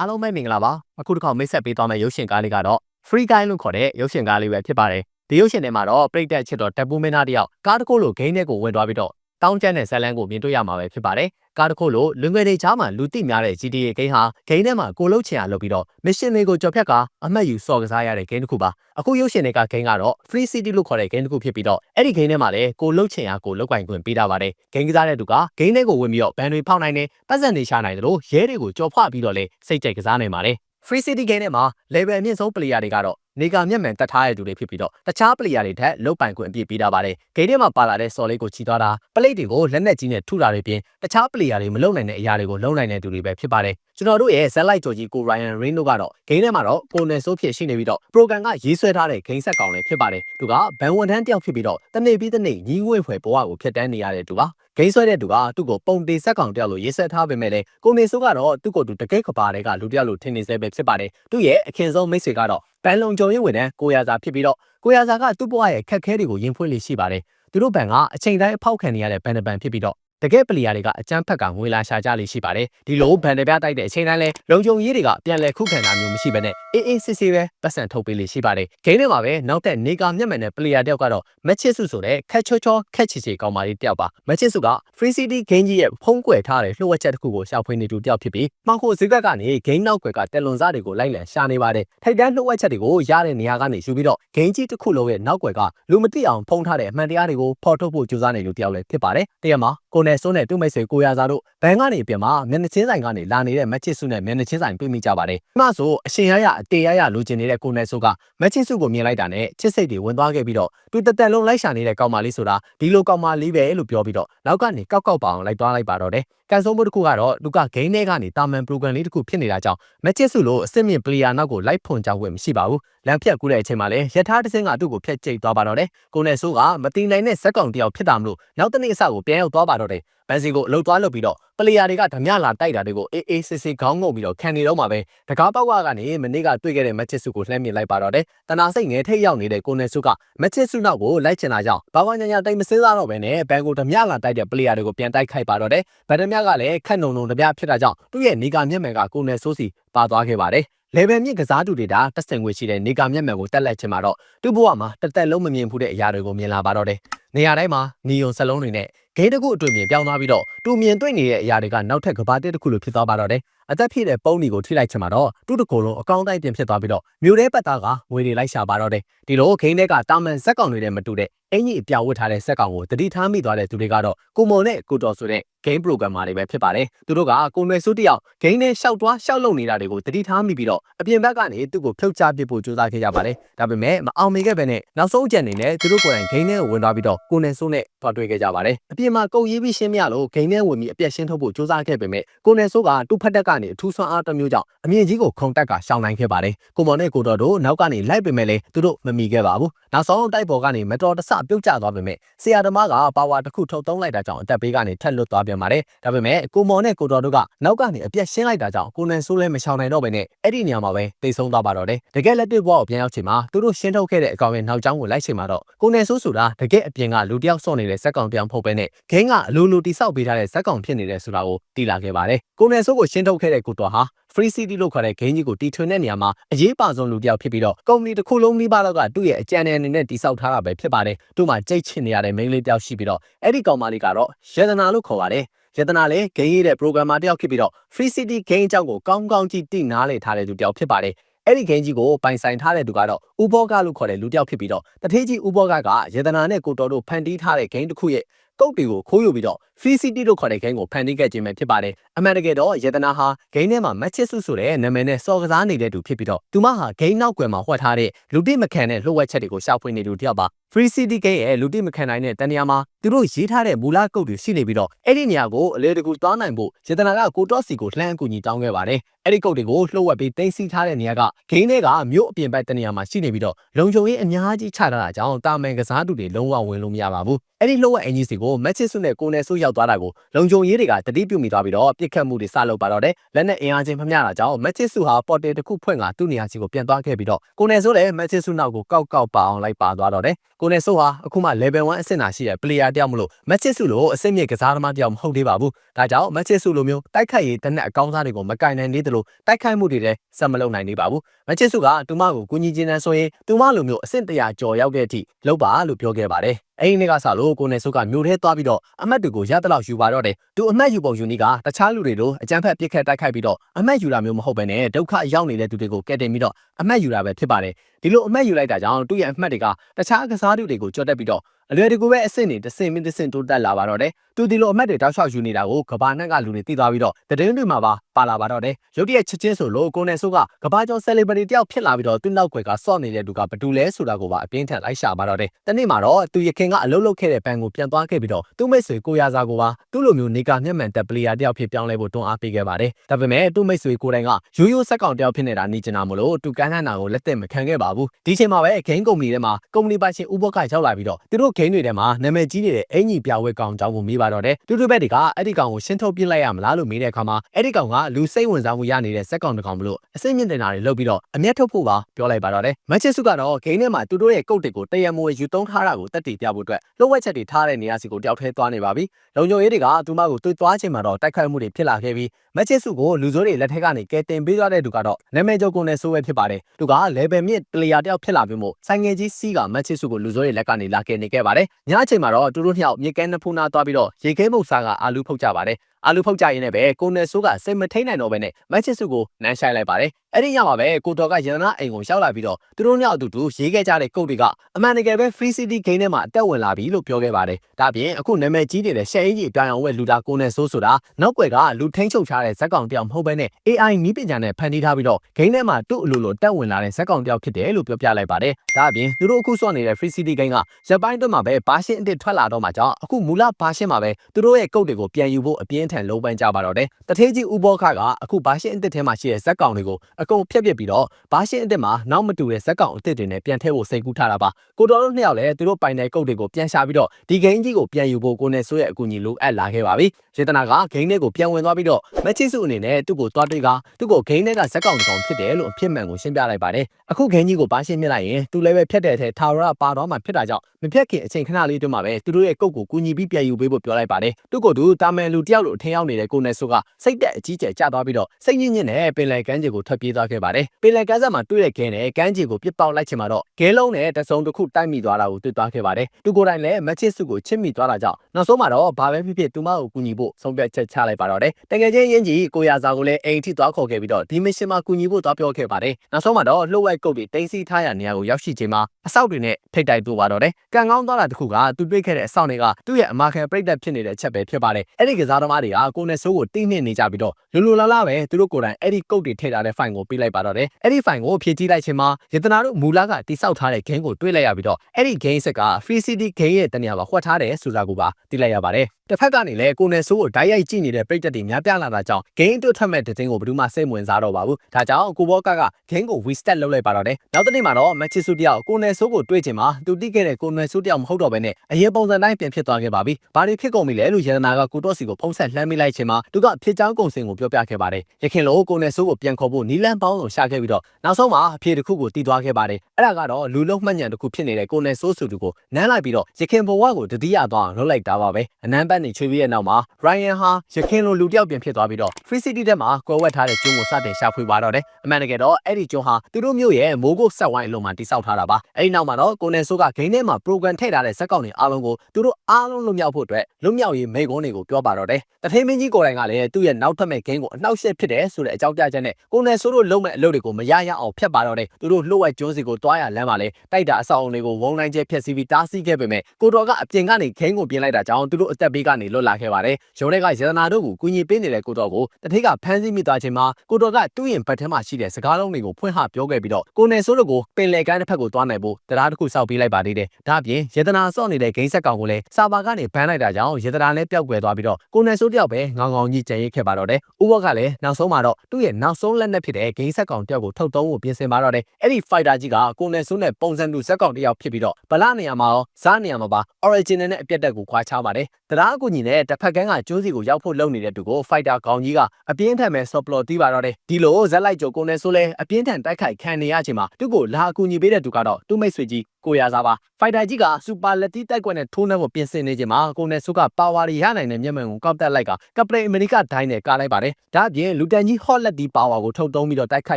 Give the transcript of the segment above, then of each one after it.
အားလုံးပဲမင်္ဂလာပါအခုတစ်ခါမိတ်ဆက်ပေးသွားမယ့်ရုပ်ရှင်ကားလေးကတော့ Free Guy လို့ခေါ်တဲ့ရုပ်ရှင်ကားလေးပဲဖြစ်ပါတယ်ဒီရုပ်ရှင်ထဲမှာတော့ပြိတက်ချစ်တော်တပ်ပူးမင်းသားတယောက်ကားတစ်ခုလိုဂိမ်းထဲကိုဝင်သွားပြီးတော့တောင်းကျမ်းတဲ့ဇက်လန်းကိုမြင်တွေ့ရမှာပဲဖြစ်ပါတယ် ကားတစ်ခုလိုလူငယ်တွေကြားမှာလူသိများတဲ့ GTA ဂိမ်းဟာဂိမ်းထဲမှာကိုလုတ်ချင်ရလုပ်ပြီးတော့ mission တွေကိုကြော်ဖြတ်ကအမှတ်ယူစော်ကစားရတဲ့ဂိမ်းတစ်ခုပါအခုရုပ်ရှင်တွေကဂိမ်းကတော့ Free City လို့ခေါ်တဲ့ဂိမ်းတစ်ခုဖြစ်ပြီးတော့အဲ့ဒီဂိမ်းထဲမှာလည်းကိုလုတ်ချင်ရကိုလုတ်ကင်ခွင့်ပေးတာပါတယ်ဂိမ်းကစားတဲ့သူကဂိမ်းထဲကိုဝင်ပြီးတော့ဘန်တွေဖောက်နိုင်တယ်ပတ်စံတွေရှာနိုင်တယ်လို့ရဲတွေကိုကြော်ဖွပြီးတော့လေစိတ်ကြိုက်ကစားနိုင်ပါတယ် Free City Game ထဲမှာ level အမြင့်ဆုံး player တွေကတော့နေကမျက်မှန်တက်ထားတဲ့သူတွေဖြစ်ပြီးတော့တခြား player တွေထက်လုတ်ပိုင်ခွင့်အပြည့်ပေးထားပါတယ်။ game ထဲမှာပါလာတဲ့စော်လေးကိုချီသွားတာပလိတ်တွေကိုလက်နက်ကြီးနဲ့ထုတာတွေပြင်တခြား player တွေမလုံနိုင်တဲ့အရာတွေကိုလုံနိုင်တဲ့သူတွေပဲဖြစ်ပါတယ်။ကျွန်တော်တို့ရဲ့ Zlight ကြော်ကြီးကို Ryan Rain တို့ကတော့ game ထဲမှာတော့ကိုနယ်ဆိုးဖြစ်ရှိနေပြီးတော့ program ကရေးဆွဲထားတဲ့ game ဆက်ကောင်လေးဖြစ်ပါတယ်။သူကဘန်ဝန်ထမ်းတယောက်ဖြစ်ပြီးတော့တနေ့ပြီးတနေ့ညီးငွေ့ဖွယ်ဘဝကိုဖျက်တမ်းနေရတဲ့သူပါ။ဂိမ်းဆွဲတဲ့သူကသူ့ကိုပုံတေဆက်ကောင်တယောက်လိုရေးဆက်ထားပေမဲ့လည်းကိုနေဆိုးကတော့သူ့ကိုသူတကယ့်ကဘာတွေကလူတယောက်လိုထင်နေစေပဲဖြစ်ပါတယ်။သူ့ရဲ့အခင်ဆုံးမိတ်ဆွေကတော့ ပန်လုံကြုံရေးဝင်တဲ့ကိုရစာဖြစ်ပြီးတော့ကိုရစာကသူ့ဘဝရဲ့ခက်ခဲတွေကိုရင်ဖွင့်လို့ရှိပါတယ်။သူတို့ဘန်ကအချိန်တိုင်းအဖောက်ခံနေရတဲ့ဘန်တပန်ဖြစ်ပြီးတော့ တကယ်ပလီယာတွေကအကြမ်းဖက်ကငွေလာရှာကြလိမ့်ရှိပါတယ်ဒီလိုဗန်တပြတိုက်တဲ့အချိန်တိုင်းလဲလုံခြုံရေးတွေကပြန်လဲခုခံတာမျိုးမရှိဘဲနဲ့အေးအေးဆေးဆေးပဲပတ်စံထုတ်ပေးလိမ့်ရှိပါတယ်ဂိမ်းထဲမှာပဲနောက်တဲ့နေကာမျက်မှန်တဲ့ပလီယာတယောက်ကတော့မက်ချစ်စုဆိုတဲ့ခက်ချောချောခက်ချီချီကောင်မလေးတယောက်ပါမက်ချစ်စုက Free City ဂိမ်းကြီးရဲ့ဖုံးကွယ်ထားတဲ့လှုပ်ဝက်ချက်တစ်ခုကိုရှာဖွေနေသူတယောက်ဖြစ်ပြီးမှောင်ခိုဈေးကက်ကနေဂိမ်းနောက်ကွယ်ကတက်လွန်စားတွေကိုလိုက်လံရှာနေပါတယ်ထိုက်တန်းလှုပ်ဝက်ချက်တွေကိုရတဲ့နေရာကနေယူပြီးတော့ဂိမ်းကြီးတစ်ခုလုံးရဲ့နောက်ကွယ်ကလူမသိအောင်ဖုံးထားတဲ့အမှန်တရားတွေကိုဖော်ထုတ်ဖို့ကြိုးစားနေလူတယောက်လည်းဖြစ်ပါတယ်တရမှာကိုနယ်စိုးနဲ့တူမိတ်ဆွေကိုရစာတို့ဘန်ကနေပြင်မှာမျက်နှာချင်းဆိုင်ကနေလာနေတဲ့မက်ချစ်စုနဲ့မျက်နှာချင်းဆိုင်တွေ့မိကြပါတယ်။ဒီမှာဆိုအရှင်ရရအတေရရလိုချင်နေတဲ့ကိုနယ်ဆိုကမက်ချစ်စုကိုမြင်လိုက်တာနဲ့ချစ်စိတ်တွေဝင်သွားခဲ့ပြီးတော့သူတသက်လုံးလိုက်ရှာနေတဲ့ကောင်မလေးဆိုတာဒီလိုကောင်မလေးပဲလို့ပြောပြီးတော့နောက်ကနေကောက်ကောက်ပါအောင်လိုက်သွားလိုက်ပါတော့တယ်။ကန်ဆုံးမှုတစ်ခုကတော့လူကဂိမ်းထဲကနေတာမန် program လေးတစ်ခုဖြစ်နေတာကြောင့်မက်ချစ်စုလိုအစ်စ်မြင့် player နောက်ကိုလိုက်ဖွန်ကြောက်ဝဲမရှိပါဘူး။လမ်းဖြတ်ကူးတဲ့အချိန်မှာလည်းရထားတစ်စင်းကသူ့ကိုဖျက်ကျိတ်သွားပါတော့တယ်။ကိုနယ်ဆိုကမတိနိုင်တဲ့ဇက်ကောင်တယောက်ဖြစ်တာမလို့နောက်တနေ့အစကိုပြန်ရောက်သွားပါတော့တယ်။ဘန်စီကိုအလုတ်သွားလုပ်ပြီးတော့ပလေယာတွေကဓမြလာတိုက်တာတွေကိုအေးအေးစစ်စစ်ခေါင်းငုံပြီးတော့ခံနေတော့မှာပဲတကားပေါက်ကကနေမနေ့ကတွေ့ခဲ့တဲ့မက်ချစ်စုကိုလှမ်းမြင်လိုက်ပါတော့တယ်တနာစိတ်ငယ်ထိတ်ရောက်နေတဲ့ကိုနယ်စုကမက်ချစ်စုနောက်ကိုလိုက်ချင်တာကြောင့်ဘာဝညာညာတိတ်မစင်းစားတော့ပဲနဲ့ဘန်ကိုဓမြလာတိုက်တဲ့ပလေယာတွေကိုပြန်တိုက်ခိုက်ပါတော့တယ်ဗဒမြကလည်းခက်နုံနုံဓမြဖြစ်တာကြောင့်သူ့ရဲ့နေကမျက်မှန်ကကိုနယ်ဆိုးစီပါသွားခဲ့ပါတယ်လေဗယ်မြင့်ကစားသူတွေဒါတက်စင်ငွေရှိတဲ့နေကာမျက်မှန်ကိုတက်လက်ချင်မှာတော့သူ့ဘဝမှာတက်တက်လုံးမမြင်ဘူးတဲ့အရာတွေကိုမြင်လာပါတော့တယ်။ နေရာတိုင်းမှာနီယွန်စလုံးတွေနဲ့ဂိမ်းတစ်ခုအတွင်မြင်ပြောင်းသွားပြီးတော့တူမြင်တွေ့နေတဲ့အရာတွေကနောက်ထပ်ကဘာတစ်တစ်ခုလိုဖြစ်သွားပါတော့တယ်။အသက်ဖြစ်တဲ့ပုံးဒီကိုထိလိုက်ချင်မှာတော့သူ့တကိုယ်လုံးအကောင့်တိုင်းတင်ဖြစ်သွားပြီးတော့မြို့ထဲပတ်သားကငွေတွေလိုက်ရှာပါတော့တယ်။ဒီလိုဂိမ်းတွေကတာမန်ဇက်ကောင်တွေနဲ့မတူတဲ့ အင်ကြီးအပြောက်ဝတ်ထားတဲ့ဇက်ကောင်ကိုတတိထားမိသွားတဲ့သူတွေကတော့ကိုမွန်နဲ့ကိုတော်ဆိုတဲ့ game programmer တွေပဲဖြစ်ပါတယ်။သူတို့ကကိုနွယ်စုတယောက် game နဲ့ရှောက်သွားရှောက်လုံနေတာတွေကိုတတိထားမိပြီးတော့အပြင်ဘက်ကနေသူ့ကိုဖြုတ်ချပစ်ဖို့ကြိုးစားခဲ့ကြပါတယ်။ဒါပေမဲ့မအောင်မြင်ခဲ့ပဲနဲ့နောက်ဆုံးအကြံနေနဲ့သူတို့ကိုယ်တိုင် game ထဲကိုဝင်သွားပြီးတော့ကိုနွယ်စုနဲ့တွားတွေ့ခဲ့ကြပါတယ်။အပြင်မှာကုတ်ရေးပြီးရှင်းမရလို့ game ထဲဝင်ပြီးအပြက်ရှင်းထုတ်ဖို့ကြိုးစားခဲ့ပေမဲ့ကိုနွယ်စုကတူဖက်တက်ကနေအထူးဆွမ်းအားတစ်မျိုးကြောင့်အမြင့်ကြီးကိုခုံတက်ကရှောင်နိုင်ခဲ့ပါတယ်။ကိုမော်နဲ့ကိုတော်တို့နောက်ကနေလိုက်ပေမဲ့လည်းသူတို့မမီခဲ့ပါဘူး။နောက်ဆုံးတိုက်ပေါ်ကနေမတော်တဆပြုတ်ကျသွားပေမဲ့ဆရာသမားကပါဝါတစ်ခုထုတ်သုံးလိုက်တာကြောင့်အသက်ပေးကနေထက်လွတ်သွားပြန်ပါတယ်။ဒါပေမဲ့ကိုမော်နဲ့ကိုတော်တို့ကနောက်ကနေအပြက်ရှင်းလိုက်တာကြောင့်ကိုနန်ဆိုးလည်းမရှောင်နိုင်တော့ဘဲနဲ့အဲ့ဒီနေရာမှာပဲတိတ်ဆုံးသွားပါတော့တယ်။တကယ်လက်တွေ့ဘဝကိုပြန်ရောက်ချိန်မှာသူတို့ရှင်းထုတ်ခဲ့တဲ့အကောင်ရဲ့နောက်ကျောင်းကိုလိုက်ချိန်မှာတော့ကိုနန်ဆိုးဆိုတာတကယ်အပြင်ကလူတယောက်စော့နေတဲ့ဇက်ကောင်ပြောင်းဖို့ပဲနဲ့ဂိမ်းကအလိုလိုတိဆောက်ပေးထားတဲ့ဇက်ကောင်ဖြစ်နေတယ်ဆိုတာကိုသိလာခဲ့ပါတယ်။ကိုနန်ဆိုးကိုရှင်းထုတ်ခဲ့တဲ့ကိုတော်ဟာ Free City လို့ခေါ်တဲ့ဂိမ်းကြီးကိုတီထွင်တဲ့နေရာမှာအရေးပါဆုံးလူတစ်ယောက်ဖြစ်ပြီးတော့ကုမ္ပဏီတစ်ခုလုံးနှိပါတော့ကသူ့ရဲ့အကြံဉာဏ်အနေနဲ့တိစောက်ထားတာပဲဖြစ်ပါတယ်။သူ့မှာကြိတ်ချင်နေရတဲ့ main လေးတစ်ယောက်ရှိပြီးတော့အဲ့ဒီကောင်မလေးကတော့ရတနာလို့ခေါ်ပါတယ်။ရတနာလည်းဂိမ်းရေးတဲ့ programmer တစ်ယောက်ဖြစ်ပြီးတော့ Free City ဂိမ်းအကြောင်းကိုကောင်းကောင်းကြည့်သိနားလည်ထားတဲ့သူတစ်ယောက်ဖြစ်ပါတယ်။အဲ့ဒီဂိမ်းကြီးကိုပိုင်ဆိုင်ထားတဲ့သူကတော့ဥဘောကလို့ခေါ်တဲ့လူတစ်ယောက်ဖြစ်ပြီးတော့တထေးကြီးဥဘောကကရတနာနဲ့ကိုတော်တို့ဖန်တီးထားတဲ့ဂိမ်းတစ်ခုရဲ့ကုတ်တွေကိုခိုးယူပြီးတော့ Free City လို့ခေါ်တဲ့ဂိမ်းကိုဖန်တီးခဲ့ခြင်းပဲဖြစ်ပါတယ်။ အမှန်တကယ်တော့ယေတနာဟာဂိမ်းထဲမှာမက်ချစ်စုဆိုတဲ့နာမည်နဲ့စော်ကစားနေတဲ့သူဖြစ်ပြီးတော့သူမဟာဂိမ်းနောက်ကွယ်မှာဟွက်ထားတဲ့လူတိမခံတဲ့လှုပ်ဝက်ချက်တွေကိုရှာဖွေနေသူတယောက်ပါ။ Free City Game ရဲ့လူတိမခံနိုင်တဲ့တနေရာမှာသူတို့ရေးထားတဲ့မူလကုတ်တွေရှိနေပြီးတော့အဲ့ဒီနေရာကိုအလေတကူသွားနိုင်ဖို့ယေတနာကကိုတော့စီကိုလှမ်းအကူကြီးတောင်းခဲ့ပါတယ်။အဲ့ဒီကုတ်တွေကိုလှုပ်ဝက်ပြီးတင်စီထားတဲ့နေရာကဂိမ်းတွေကမြို့အပြင်ဘက်တနေရာမှာရှိနေပြီးတော့လုံခြုံရေးအများကြီးချထားတာကြောင့်တာမန်ကစားသူတွေလုံးဝဝင်လို့မရပါဘူး။အဲ့ဒီလှုပ်ဝက်အင်ဂျီစီကိုမက်ချစ်စုနဲ့ကိုနယ်ဆုရောက်ရောက်သွားတာကိုလုံခြုံရေးတွေကတတိပြုမိသွားပြီးတော့ပြစ်ခတ်မှုတွေစလုပ်ပါတော့တယ်လက်နဲ့အင်အားချင်းမမျှတာကြောင့်မက်ချစ်စုဟာပေါ်တယ်တစ်ခုဖွင့်ကသူ့နေရာစီကိုပြန်သွားခဲ့ပြီးတော့ကိုနယ်ဆိုလည်းမက်ချစ်စုနောက်ကိုကောက်ကောက်ပါအောင်လိုက်ပါသွားတော့တယ်ကိုနယ်ဆိုဟာအခုမှ level 1အဆင့်သာရှိတဲ့ player တယောက်မလို့မက်ချစ်စုလိုအဆင့်မြင့်ကစားသမားတယောက်မဟုတ်သေးပါဘူးဒါကြောင့်မက်ချစ်စုလိုမျိုးတိုက်ခိုက်ရေးတနက်အကောင်းစားတွေကိုမကင်နိုင်သေးသလိုတိုက်ခိုက်မှုတွေလည်းဆက်မလုပ်နိုင်သေးပါဘူးမက်ချစ်စုကတူမကိုကူညီခြင်းနဲ့ဆိုရင်တူမလိုမျိုးအဆင့်တရာကျော်ရောက်တဲ့အထိလောက်ပါလို့ပြောခဲ့ပါတယ် အဲ့ဒီနေ့ကစလို့ကိုနေဆုကမြို့ထဲသွားပြီးတော့အမတ်တွေကိုရတဲ့လောက်ယူပါတော့တယ်သူအမတ်ယူပုံယူနည်းကတခြားလူတွေလိုအကြမ်းဖက်ပြစ်ခတ်တိုက်ခိုက်ပြီးတော့အမတ်ယူတာမျိုးမဟုတ်ဘဲနဲ့ဒုက္ခရောက်နေတဲ့သူတွေကိုကယ်တင်ပြီးတော့အမတ်ယူတာပဲဖြစ်ပါတယ်ဒီလိုအမတ်ယူလိုက်တာကြောင့်သူ့ရဲ့အမတ်တွေကတခြားကစားသူတွေကိုကြော်တက်ပြီးတော့ အလွယ်တကူပဲအဆင့်တွေတစ်ဆင့်မင်းတစ်ဆင့်တိုးတက်လာပါတော့တယ်သူဒီလိုအမတ်တွေတောက်လျှောက်ယူနေတာကိုကဘာနဲ့ကလူတွေသိသွားပြီးတော့တည်င်းတွေမှာပါပါလာပါတော့တယ်ရုတ်တရက်ချက်ချင်းဆိုလို့ကိုနေဆုကကဘာကျော် celebrity တယောက်ဖြစ်လာပြီးတော့သူ့နောက်ွယ်ကစော့နေတဲ့သူကဘယ်သူလဲဆိုတာကိုပါအပြင်းထန်လိုက်ရှာပါတော့တယ်တနေ့မှာတော့သူရခင်ကအလုပ်လုပ်ခဲ့တဲ့ဘန်ကိုပြန်သွားခဲ့ပြီးတော့သူ့မိတ်ဆွေကိုရစာကိုပါသူ့လိုမျိုးနေကမျက်မှန်တက်ပလီယာတယောက်ဖြစ်ပြောင်းလဲဖို့တွန်းအားပေးခဲ့ပါတယ်ဒါပေမဲ့သူ့မိတ်ဆွေကိုယ်တိုင်ကရိုးရိုးစက်ကောင်တယောက်ဖြစ်နေတာနေချင်တာမလို့သူကန်းဟန်နာကိုလက်သက်မခံခဲ့ပါဘူးဒီချိန်မှာပဲဂိမ်းကုမ္ပဏီထဲမှာကုမ္ပဏီပိုင်ရှင်ဥဘောကရောက်လာပြီးတော့သူတို့ဂိမ်းတွေထဲမှာနာမည်ကြီးနေတဲ့အင်ကြီးပြဝဲကောင်တောင်းကိုမေးပါတော့တယ်တူတူဘက်တွေကအဲ့ဒီကောင်ကိုရှင်းထုတ်ပြလိုက်ရမလားလို့မေးတဲ့အခါမှာအဲ့ဒီကောင်ကလူစိတ်ဝင်စားမှုရနေတဲ့စက်ကောင်တစ်ကောင်မလို့အစိမ့်မြင့်တင်တာတွေလုပ်ပြီးတော့အမျက်ထုတ်ဖို့ပါပြောလိုက်ပါတော့တယ်မန်ချက်စုကတော့ဂိမ်းထဲမှာသူတို့ရဲ့ကုတ်တွေကိုတရမွေယူသုံးထားတာကိုတက်တည်ပြဖို့အတွက်လှုပ်ဝက်ချက်တွေထားတဲ့နေရာစီကိုတယောက်ထဲသွားနေပါပြီလုံခြုံရေးတွေကသူမကိုတွေ့သွားချိန်မှာတော့တိုက်ခိုက်မှုတွေဖြစ်လာခဲ့ပြီးမက်ချစ်စုကိုလူစိုးတွေလက်ထက်ကနေကယ်တင်ပေးသွားတဲ့သူကတော့နာမည်ကျော်ကုန်နဲ့ဆိုးပဲဖြစ်ပါတယ်သူက level မြင့် player တယောက်ဖြစ်လာပြီးမို့ဆိုင်ငယ်ကြီးစီးကမက်ချစ်စုကိုလူစိုးတွေလက်ကနေလာကယ်နေခဲ့ပါတယ်ညအချိန်မှာတော့သူတို့နှစ်ယောက်မြေကဲနှစ်ဖူးနာသွားပြီးတော့ရေခဲမုတ်စားကအာလူဖုတ်ကြပါတယ် အာလူဖုတ်ကြရင်းနဲ့ပဲကိုနယ်ဆိုးကစိတ်မထိန်နိုင်တော့ဘဲနဲ့မက်ချစ်စုကိုနမ်းရှိုက်လိုက်ပါတယ်အဲ့ဒီညမှာပဲကိုတော်ကရတနာအိမ်ကိုရောက်လာပြီးတော့သူတို့နှစ်ယောက်အတူတူရေးခဲ့ကြတဲ့ကုတ်တွေကအမှန်တကယ်ပဲ Free City Game ထဲမှာအသက်ဝင်လာပြီလို့ပြောခဲ့ပါတယ်ဒါပြင်အခုနာမည်ကြီးနေတဲ့ရှယ်အင်းကြီးအပြောင်အောင်ဝဲလူတာကိုနယ်ဆိုးဆိုတာနောက်ွယ်ကလူထိန်းချုပ်ထားတဲ့ဇက်ကောင်တယောက်မဟုတ်ဘဲနဲ့ AI နီးပညာနဲ့ဖန်တီးထားပြီးတော့ game ထဲမှာသူ့အလိုလိုတက်ဝင်လာတဲ့ဇက်ကောင်တယောက်ဖြစ်တယ်လို့ပြောပြလိုက်ပါတယ်ဒါအပြင်သူတို့အခုစော့နေတဲ့ Free City Game ကရပ်ပိုင်းတွင်းမှာပဲဘာရှင်းအစ်စ်ထွက်လာတော့မှကြောင့်အခုမူလဘာရှင်းမှာပဲသူတို့ရဲ့ကုတ်တွေကိုပြန်ယူဖို့အပြင်းထန်လုံးပန်းကြပါတော့တယ်တထေးကြီးဥဘောခကအခုဘာရှင်းအစ်စ်ထဲမှာရှိတဲ့ဇက်ကောင်တွေကိုအကုန်ဖျက်ပစ်ပြီးတော့ဘာရှင်းအစ်စ်မှာနောက်မတူတဲ့ဇက်ကောင်အစ်စ်တွေနဲ့ပြန်ထည့်ဖို့စိတ်ကူးထားတာပါကိုတော်တို့နှစ်ယောက်လည်းသူတို့ပိုင်တဲ့ကုတ်တွေကိုပြန်ရှာပြီးတော့ဒီ game ကြီးကိုပြန်ယူဖို့ကိုနဲ့ဆိုရဲ့အကူအညီလိုအပ်လာခဲ့ပါပြီရေတနာက game တွေကိုပြန်ဝင်သွားပြီးတော့မက်ချစ်စုအနေနဲ့သူ့ကိုတွားတွေ့ကသူ့ကို game တွေကဇက်ကောင်တစ်ကောင်ဖြစ်တယ်လို့အဖြစ်မှန်ကိုရှင်းပြလိုက်ပါတယ်အခု game ကြီးကိုဘာရှင်းမြစ်လိုက်ရင်သူလည်းပဲဖြတ်တဲ့အထက်ထာဝရပါတော့မှဖြစ်တာကြောင့်မဖြတ်ခင်အချိန်ခဏလေးတွင်းမှာပဲသူတို့ရဲ့ကုတ်ကိုကူညီပြီးပြန်ယူပေးဖို့ပြောလိုက်ပါတယ်သူ့ကိုယ်သူတာမန်လူတယောက်လိုအထင်ရောက်နေတဲ့ကိုနဲ့ဆိုကစိတ်တက်အကြီးကျယ်ကျသွားပြီးတော့စိတ်ညစ်ညစ်နဲ့ပင်လယ်ကမ်းခြေကိုထွက်ပြေးသွားခဲ့ပါတယ်ပင်လယ်ကမ်းစပ်မှာတွေ့တဲ့ခဲနဲ့ကမ်းခြေကိုပြစ်ပေါက်လိုက်ချင်မှာတော့ခဲလုံးနဲ့တစုံတစ်ခုတိုက်မိသွားတာကိုတွေ့သွားခဲ့ပါတယ်သူကိုယ်တိုင်လည်းမချစ်စုကိုချစ်မိသွားတာကြောင့်နောက်ဆုံးမှာတော့ဘာပဲဖြစ်ဖြစ်သူမကိုကူညီဖို့ဆုံးဖြတ်ချက်ချလိုက်ပါတော့တယ်တကယ်ချင်းရင်းကြီးကိုရစာကိုလည်းအိမ်ထိသွားခေါ်ခဲ့ပြီးတော့ဒီမစ်ရှင်မှာကူညီဖို့သွားပြောခဲ့ပါတယ်နောက်ဆုံးမှာတော့လှုပ်ဝက်ကုတ်တွေတင်းစီထားရနေရာကိုရောက်ရှိချိန်မှာအဆောက်တွေနဲ့ထိတ်တိုက်တိုးပါတော့တယ်ကံကောင်းသွားတာတခုကသူတွေ့ခဲ့တဲ့အဆောက်တွေကသူ့ရဲ့အမာခံပြိတ်သက်ဖြစ်နေတဲ့ချက်ပဲဖြစ်ပါတယ်အဲ့ဒီကစားသမားတွေကကိုနဲ့ဆိုးကိုတင်းနှင်းနေကြပြီးတော့လူလူလာလာပဲသူတို့ကိုယ်တိုင်အဲ့ဒီကုတ်တွေထည့်ထားတဲ့ဖိုင်ကိုပေးလိုက်ပါတော့တယ်အဲ့ဒီဖိုင်ကိုဖြည့်ကြည့်လိုက်ချိန်မှာယတနာတို့မူလကတိစောက်ထားတဲ့ဂိမ်းကိုတွေ့လိုက်ရပြီးတော့အဲ့ဒီ game set က Free City game ရဲ့တနေရာမှာခွက်ထားတယ်ဆိုတာကိုပါသိလိုက်ရပါတယ် တစ်ဖက်ကနေလည်းကိုနယ်ဆိုးကိုဓာတ်ရိုက်ကြည့်နေတဲ့ပြည်သက်တွေများပြားလာတာကြောင့် game အတွက်ထပ်မဲ့တဲ့တင်းကိုဘယ်သူမှစိတ်ဝင်စားတော့ပါဘူးဒါကြောင့်ကိုဘောကက game ကို reset လုပ်လိုက်ပါတော့တယ်နောက်တစ်နေ့မှာတော့ match စုတယောက်ကိုနယ်ဆိုးကိုတွေ့ချင်မှာသူတိခဲ့တဲ့ကိုနယ်ဆိုးတယောက်မဟုတ်တော့ဘဲနဲ့အရင်ပုံစံတိုင်းပြန်ဖြစ်သွားခဲ့ပါပြီဘာတွေဖြစ်ကုန်ပြီလဲလို့ရတနာကကိုတော့စီကိုဖုံးဆက်လှမ်းမိလိုက်ချင်မှာသူကဖြစ်ချောင်းကုံစင်ကိုပြောပြခဲ့ပါတယ်ရခင်လို့ကိုနယ်ဆိုးကိုပြန်ခေါ်ဖို့နီလန်ပေါင်းကိုရှာခဲ့ပြီးတော့နောက်ဆုံးမှာအဖြေတစ်ခုကိုတည်သွားခဲ့ပါတယ်အဲ့ဒါကတော့လူလုံးမှတ်ညံတစ်ခုဖြစ်နေတဲ့ကိုနယ်ဆိုးစုသူကိုနမ်းလိုက်ပြီးတော့ရခင်ဘဝကိုတတိယသွားအောင်လုပ်လိုက်တာပါပဲအနမ်းပတ်နေချွေးပြီးတဲ့နောက်မှာ Ryan ဟာရခင်လိုလူတစ်ယောက်ပြန်ဖြစ်သွားပြီးတော့ Free City တက်မှာကွယ်ဝက်ထားတဲ့ကျုံးကိုစတင်ရှာဖွေပါတော့တယ်အမှန်တကယ်တော့အဲ့ဒီကျုံးဟာသူတို့မျိုးရဲ့မိုးကုတ်ဆက်ဝိုင်းအလုံးမှာတိစောက်ထားတာပါအဲ့ဒီနောက်မှာတော့ကိုနယ်ဆိုးကဂိမ်းထဲမှာ program ထည့်ထားတဲ့ဇက်ကောင်တွေအားလုံးကိုသူတို့အားလုံးလွတ်မြောက်ဖို့အတွက်လွတ်မြောက်ရေးမိကုန်းတွေကိုပြောပါတော့တယ်တထေးမင်းကြီးကိုယ်တိုင်ကလည်းသူ့ရဲ့နောက်ထပ်မဲ့ဂိမ်းကိုအနှောက်အယှက်ဖြစ်တယ်ဆိုတဲ့အကြောင်းပြချက်နဲ့ကိုနယ်ဆိုးတို့လုံးမဲ့အလုပ်တွေကိုမရရအောင်ဖျက်ပါတော့တယ်သူတို့လှုပ်ဝက်ကျွန်းစီကိုတွားရလမ်းမှာလဲတိုက်တာအဆောင်အုံတွေကိုဝုံနိုင်ကျဲဖျက်ဆီးပြီးတားဆီးခဲ့ပေမဲ့ကိုတော်ကအပြင်ကနေဂိမ်းကိုပြင်လိုက်တာကြောင့်သူတို့အသက်ဘေးကနေလွတ်လာခဲ့ပါတယ်ရုံးထဲကရတနာတို့ကိုကူညီပေးနေတဲ့ကိုတော်ကိုတထေးကဖမ်းဆီးမိသွားချိန်မှာကိုတော်ကသူ့ရင်ဘတ်ထဲမှာရှိတဲ့စကားလုံးတွေကိုဖွင့်ဟပြောခဲ့ပြီးတော့ကိုနယ်ဆိုးတို့ကိုပင်လယ်ကမ်းတစ်ဖက်ကိုတွားနိုင်ဖို့တရားတစ်ခုစောက်ပေးလိုက်ပါသေးတယ်ဒါအပြင်ရတနာစော့နေတဲ့ဂိမ်းဆက်ကောင်ကိုလည်းစာပါကနေဘန်းလိုက်တာကြောင့်ရတနာလည်းပျောက်ကွယ်သွားပြီးတော့ကိုနယ်ဆိုးတယောက်ပဲငောင်ငောင်ကြီးကြံရိတ်ခဲ့ပါတော့တယ်ဥဘောကလည်းနောက်ဆုံးမှာတော့သူ့ရဲ့နောက်ဆုံးလက်နက်ဖြစ်တဲ့ဂိမ်းဆက်ကောင်တယောက်ကိုထုတ်သုံးဖို့ပြင်ဆင်ပါတော့တယ်အဲ့ဒီ fighter ကြီးကကိုနယ်ဆိုးနဲ့ပုံစံတူဇက်ကောင်တယောက်ဖြစ်ပြီးတော့ဗလာနေရာမှာရောဇာနေရာမှာပါ original နဲ့အပြတ်တက်ကိုခွာချပါတယ်တရားကူညီနဲ့တစ်ဖက်ကန်းကကျိုးစီကိုရောက်ဖို့လုပ်နေတဲ့သူကိုဖိုက်တာခေါင်းကြီးကအပြင်းထန်မဲ့ဆော့ပလော်တီးပါတော့တယ်ဒီလိုဇက်လိုက်ကြိုကိုနေဆိုလဲအပြင်းထန်တိုက်ခိုက်ခံနေရချိန်မှာသူ့ကိုလာအကူညီပေးတဲ့သူကတော့သူ့မိတ်ဆွေကြီးကိုရစားပါဖိုက်တာကြီးကစူပါလက်တီတိုက်ကွက်နဲ့ထိုးနှက်ဖို့ပြင်ဆင်နေချိန်မှာကိုနေဆိုကပါဝါရီရနိုင်တဲ့မျက်မှန်ကိုကောက်တက်လိုက်ကကပလိန်အမေရိကဒိုင်းနဲ့ကားလိုက်ပါတယ်ဒါအပြင်လူတန်ကြီးဟော့လက်တီပါဝါကိုထုတ်သုံးပြီးတော့တိုက်ခို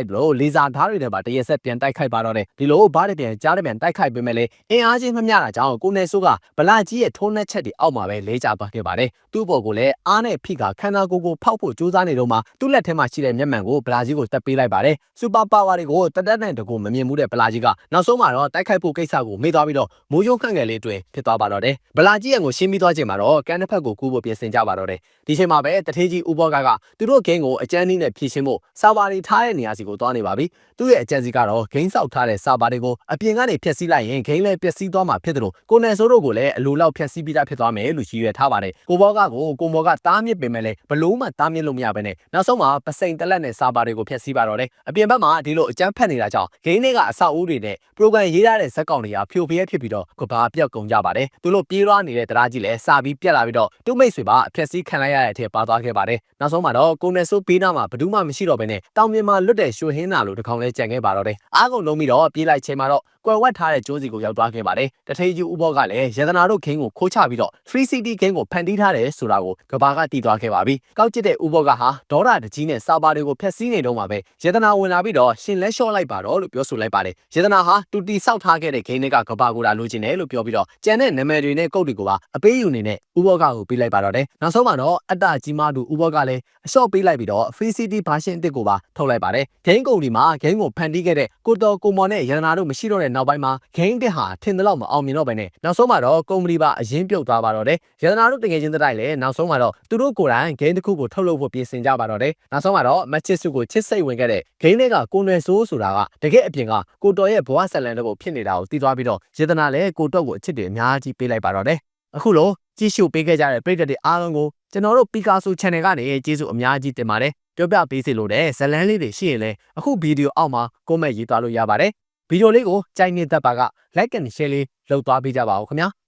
က်တယ်လို့လေဆာဓာတ်တွေနဲ့ပါတရက်ဆက်ပြန်တိုက်ခိုက်ပါတော့တယ်ဒီလိုဘားတွေပြန်ကြားတွေပြန်တိုက်ခိုက်ပေးမယ်လေအင်အားချင်းမမျှတာကြောင့်ကိုနေဆိုကဗလာကြီးရဲ့ထိုးနှက်ချက်တွေအောက်မှာပဲလဲကျသွားခဲ့ပါတယ်သူ့ဘော်ကိုလည်းအားနဲ့ဖိကခန္ဓာကိုယ်ကိုဖောက်ဖို့ကြိုးစားနေတော့မှသူ့လက်ထဲမှာရှိတဲ့မျက်မှန်ကိုဗလာကြီးကိုတက်ပေးလိုက်ပါတယ်စူပါပါဝါတွေကိုတတက်နဲ့တကူမမြင်မှုတဲ့ဗလာကြီးကနောက်ဆုံးမှာတော့တိုက်ခိုက်ဖို့ကိစ္စကိုမေ့သွားပြီးတော့မိုးရုံခန့်ငယ်လေးတွင်ဖြစ်သွားပါတော့တယ်ဗလာကြီးရဲ့ကိုရှင်းပြီးသွားချိန်မှာတော့ကန်တစ်ဖက်ကိုကူးဖို့ပြင်ဆင်ကြပါတော့တယ်ဒီချိန်မှာပဲတထေးကြီးဦးဘောကကသူတို့ဂိမ်းကိုအကျန်းနည်းနဲ့ဖြည့်ရှင်းဖို့စာပါတွေထားတဲ့နေရာစီကိုသွားနေပါပြီသူ့ရဲ့အကြံစီကတော့ဂိမ်းဆောက်ထားတဲ့စာပါတွေကိုအပြင်ကနေဖျက်ဆီးလိုက်ရင်ဂိမ်းလည်းပျက်စီးသွားမှာဖြစ်တယ်လို့ကိုနယ်ဆိုးတို့ကိုလည်းအလိုလောက်ဖျက်ဆီးပြီးသားဖြစ်သွားမယ်လို့ရည်ရွယ်ထားပါတယ်ကိုဘောကကိုကိုမောကတားမြစ်ပင်မဲ့လေဘလို့မှတားမြစ်လို့မရဘဲနဲ့နောက်ဆုံးမှာပစိန်တက်လက်နဲ့စာပါတွေကိုဖျက်ဆီးပါတော့တယ်အပြင်ဘက်မှာဒီလိုအကြမ်းဖက်နေတာကြောင့်ဂိမ်းတွေကအဆောက်အဦတွေနဲ့ပရိုဂရမ်ရေးထားတဲ့ဇက်ကောင်တွေကဖြိုဖျက်ဖြစ်ပြီးတော့ကဘာပြောက်ကုန်ကြပါတယ်သူတို့ပြေးရွားနေတဲ့တရားကြီးလည်းစာပြီးပြက်လာပြီးတော့သူ့မိတ်ဆွေပါအဖျက်ဆီးခံလိုက်ရတဲ့အထက်ပါသွားခဲ့ပါတယ်နောက်ဆုံးမှာတော့ကိုနယ်ဆိုးဘေးနားမှာဘယ်သူမှမရှိတော့ဘဲနဲ့တောင်ပြင်မှာလွတ်တဲ့ရွှေဟင်းနာလိုတစ်ခေါင်လဲကြံခဲ့ပါတော့တယ်အားကုန်လုံးပြီးတော့ပြေးလိုက်ချိန်မှာတော့ ကွယ်ဝတ်ထားတဲ့ကျိုးစီကိုရောက်သွားခဲ့ပါတယ်တထေးကြီးဥဘောကလည်းရတနာတို့ခင်းကိုခိုးချပြီးတော့ Free City ခင်းကိုဖန်တီးထားတယ်ဆိုတာကိုကဘာကတည်သွားခဲ့ပါပြီကောက်ကျစ်တဲ့ဥဘောကဟာဒေါ်ရာတကြီးနဲ့စာပါတွေကိုဖျက်ဆီးနေတော့မှာပဲရတနာဝင်လာပြီးတော့ရှင်လဲလျှော့လိုက်ပါတော့လို့ပြောဆိုလိုက်ပါတယ်ရတနာဟာတူတီဆောက်ထားခဲ့တဲ့ခင်းတွေကကဘာကိုလာလိုချင်တယ်လို့ပြောပြီးတော့ကြံတဲ့နာမည်တွေနဲ့ကုတ်တွေကိုပါအပေးယူနေနဲ့ဥဘောကကိုပေးလိုက်ပါတော့တယ်နောက်ဆုံးမှာတော့အတ္တကြီးမသူဥဘောကလည်းအလျှော့ပေးလိုက်ပြီးတော့ Free City version 1ကိုပါထုတ်လိုက်ပါတယ်ဂိမ်းကုန်ဒီမှာဂိမ်းကိုဖန်တီးခဲ့တဲ့ကိုတော်ကိုမော်နဲ့ရတနာတို့မရှိတော့တဲ့နောက်ပိုင်းမှာဂိမ်းတက်ဟာထင်တယ်လို့မအောင်မြင်တော့ဘဲနဲ့နောက်ဆုံးမှာတော့ကုမ္ပဏီပါအရင်ပြုတ်သွားပါတော့တယ်ရတနာတို့တကယ်ချင်းတိုက်လဲနောက်ဆုံးမှာတော့သူတို့ကိုယ်တိုင်ဂိမ်းတစ်ခုကိုထုတ်လုပ်ဖို့ပြင်ဆင်ကြပါတော့တယ်နောက်ဆုံးမှာတော့မချစ်စုကိုချစ်စိတ်ဝင်ခဲ့တဲ့ဂိမ်းတွေကကိုနယ်ဆိုးဆိုတာကတကယ်အပြင်ကကိုတော်ရဲ့ဘဝဆက်လန်တဲ့ပုံဖြစ်နေတာကိုသိသွားပြီးတော့ရတနာလည်းကိုတော့ကိုအချစ်တွေအများကြီးပေးလိုက်ပါတော့တယ်အခုလို့ကြည့်ရှုပေးခဲ့ကြတဲ့ပရိသတ်တွေအားလုံးကိုကျွန်တော်တို့ Picasso Channel ကနေကျေးဇူးအများကြီးတင်ပါတယ်ပြောပြပေးစီလို့တဲ့ဇလန်းလေးတွေရှိရင်လည်းအခုဗီဒီယိုအောက်မှာ comment ရေးသွားလို့ရပါတယ် ဗီဒီယိုလေးကိုကြိုက်နေတတ်ပါက like and share လေးလုပ်သွားပေးကြပါဦးခင်ဗျာ